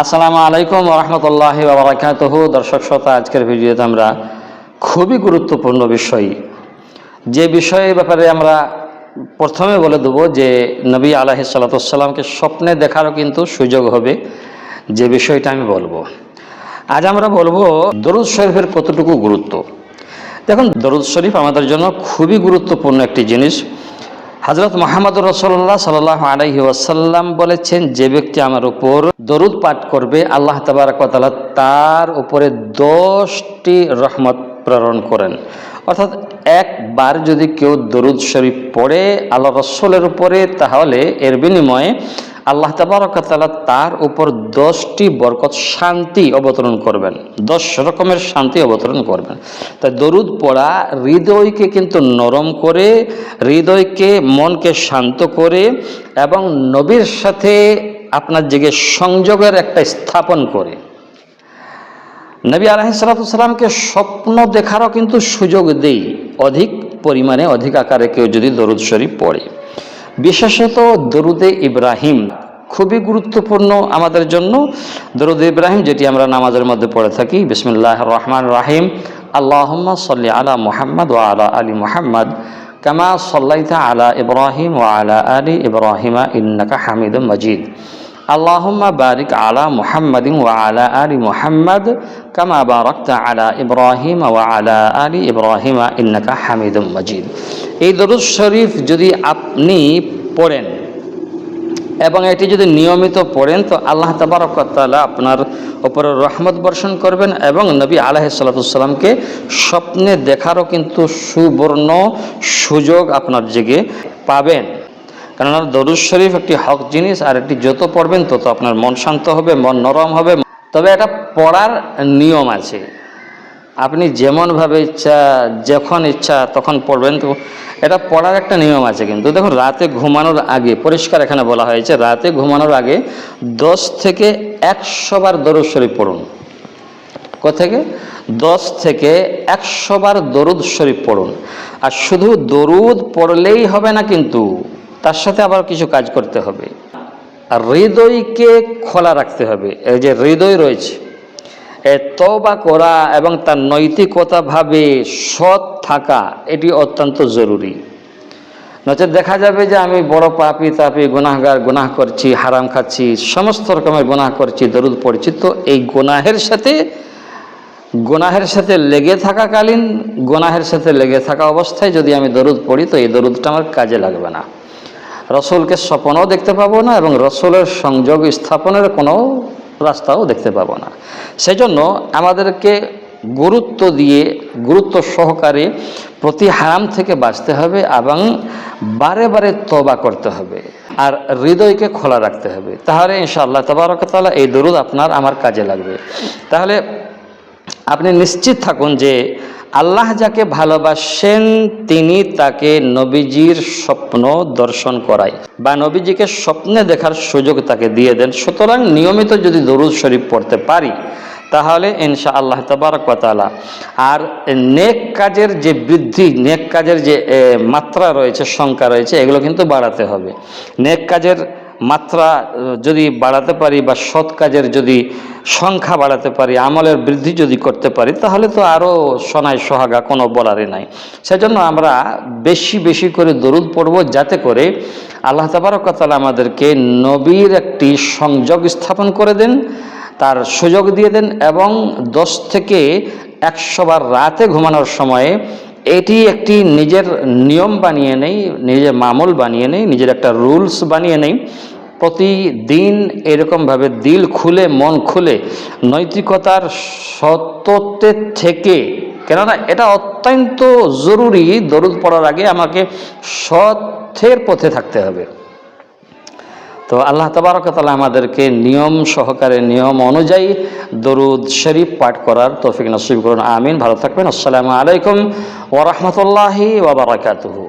আসসালামু আলাইকুম রহমতুল্লাহ বাবরাকাতহ দর্শক শ্রোতা, আজকের ভিডিওতে আমরা খুবই গুরুত্বপূর্ণ বিষয়, যে বিষয়ের ব্যাপারে আমরা প্রথমে বলে দেবো যে নবী আলাহি সাল্লাতামকে স্বপ্নে দেখারও কিন্তু সুযোগ হবে, যে বিষয়টা আমি বলব। আজ আমরা বলব দরুদ শরীফের কতটুকু গুরুত্ব। দেখুন, দরুদ শরীফ আমাদের জন্য খুবই গুরুত্বপূর্ণ একটি জিনিস। হজরত মোহাম্মদ রসল্লাহ সাল্লাহ আলহি ওয়াসাল্লাম বলেছেন, যে ব্যক্তি আমার উপর দরুদ পাঠ করবে, আল্লাহ তাবারকতালা তার উপরে দশটি রহমত প্রেরণ করেন। অর্থাৎ একবার যদি কেউ দরুদ শরীফ পড়ে আল্লাহ রসলের উপরে, তাহলে এর বিনিময়ে আল্লাহ তাবারকতালা তার উপর দশটি বরকত শান্তি অবতরণ করবেন। দশ রকমের শান্তি অবতরণ করবেন। তাই দরুদ পড়া হৃদয়কে কিন্তু নরম করে, হৃদয়কে, মনকে শান্ত করে এবং নবীর সাথে আপনার জেগে সংযোগের একটা স্থাপন করে। নবী আলহিসাল্লামকে স্বপ্ন দেখারও কিন্তু সুযোগ দেই। অধিক পরিমাণে, অধিক আকারে কেউ যদি দরুদ শরীফ পড়ে। বিশেষত দরুদে ইব্রাহিম খুবই গুরুত্বপূর্ণ আমাদের জন্য। দরুদ ইব্রাহিম, যেটি আমরা নামাজের মধ্যে পড়ে থাকি। বিসমুল্লাহ রহমান রাহিম। আল্লাহম্মা সাল্লি আলা মোহাম্মদ ও আলা আলী মোহাম্মদ কামা সাল্লাইতা আলা ইব্রাহিম ও আলা আলী ইব্রাহিমা ইন্নাকা হামিদ মজিদ। আল্লাহম্মা বারিক আলা মুহাম্মাদিন ওয়া আলা আলি মুহাম্মদ কামা বারাকতা আলা ইব্রাহিম ওয়া আলা আলি ইব্রাহিম ইন্নাকা হামিদুম মজিদ। এই দরুদ শরীফ যদি আপনি পড়েন এবং এটি যদি নিয়মিত পড়েন, তো আল্লাহ তাবারকালা আপনার ওপরে রহমত বর্ষণ করবেন এবং নবী আলাহ সাল্লাতামকে স্বপ্নে দেখারও কিন্তু সুবর্ণ সুযোগ আপনার জেগে পাবেন। কেননা দরুদ শরীফ একটি হক জিনিস আর এটি যত পড়বেন তত আপনার মন শান্ত হবে, মন নরম হবে। তবে এটা পড়ার নিয়ম আছে। আপনি যেমনভাবে ইচ্ছা, যখন ইচ্ছা তখন পড়বেন। তো এটা পড়ার একটা নিয়ম আছে কিন্তু। দেখুন, রাতে ঘুমানোর আগে, পরিষ্কার এখানে বলা হয়েছে, রাতে ঘুমানোর আগে দশ থেকে একশো বার দরুদ শরীফ পড়ুন। থেকে দশ থেকে একশো বার দরুদ শরীফ পড়ুন। আর শুধু দরুদ পড়লেই হবে না কিন্তু তার সাথে আবার কিছু কাজ করতে হবে। আর হৃদয়কে খোলা রাখতে হবে। এই যে হৃদয় রয়েছে, এ তবা করা এবং তার নৈতিকতাভাবে সৎ থাকা, এটি অত্যন্ত জরুরি। নচেত দেখা যাবে যে আমি বড় পাপি তাপি গুনাহগার, গুনাহ করছি, হারাম খাচ্ছি, সমস্ত রকমের গুনাহ করছি, দরুদ পড়ছি, তো এই গুনাহের সাথে, গোনাহের সাথে লেগে থাকাকালীন, গোনাহের সাথে লেগে থাকা অবস্থায় যদি আমি দরুদ পড়ি, তো এই দরুদটা আমার কাজে লাগবে না। রসুলকে স্বপনও দেখতে পাবো না এবং রসুলের সংযোগ স্থাপনের কোনো রাস্তাও দেখতে পাবো না। সেজন্য আমাদেরকে গুরুত্ব দিয়ে, গুরুত্ব সহকারে প্রতি হারাম থেকে বাঁচতে হবে এবং বারে বারে তবা করতে হবে আর হৃদয়কে খোলা রাখতে হবে। তাহলে ইনশাআল্লাহ তবরকতালা এই দরুদ আপনার, আমার কাজে লাগবে। তাহলে আপনি নিশ্চিত থাকুন যে আল্লাহ যাকে ভালোবাসেন, তিনি তাকে নবীজির স্বপ্ন দর্শন করায় বা নবীজিকে স্বপ্নে দেখার সুযোগ তাকে দিয়ে দেন। সুতরাং নিয়মিত যদি দরুদ শরীফ পড়তে পারি, তাহলে ইনশা আল্লাহ তবারকতালা আর নেক কাজের যে বৃদ্ধি, নেক কাজের যে মাত্রা রয়েছে, সংখ্যা রয়েছে, এগুলো কিন্তু বাড়াতে হবে। নেক কাজের মাত্রা যদি বাড়াতে পারি বা সৎ কাজের যদি সংখ্যা বাড়াতে পারি, আমলের বৃদ্ধি যদি করতে পারি, তাহলে তো আরও সোনায় সোহাগা কোনো বলারই নাই। সেজন্য আমরা বেশি বেশি করে দরুদ পড়ব যাতে করে আল্লাহ তাবারকতালা আমাদেরকে নবীর একটি সংযোগ স্থাপন করে দেন, তার সুযোগ দিয়ে দেন এবং দশ থেকে একশো বার রাতে ঘুমানোর সময়ে এটি একটি নিজের নিয়ম বানিয়ে নেই, নিজের মামল বানিয়ে নেই, নিজের একটা রুলস বানিয়ে নেই। প্রতিদিন এরকমভাবে দিল খুলে, মন খুলে নৈতিকতার সত্যত্বের থেকে, কেননা এটা অত্যন্ত জরুরি দরুদ পড়ার আগে আমাকে সত্যের পথে থাকতে হবে। তো আল্লাহ তবরকতালা আমাদেরকে নিয়ম সহকারে, নিয়ম অনুযায়ী দরুদ শরীফ পাঠ করার তৌফিক নসিব করুন। আমিন। ভালো থাকবেন। আসসালামু আলাইকুম ওরহমতুল্লাহি ওবরাকাতুহু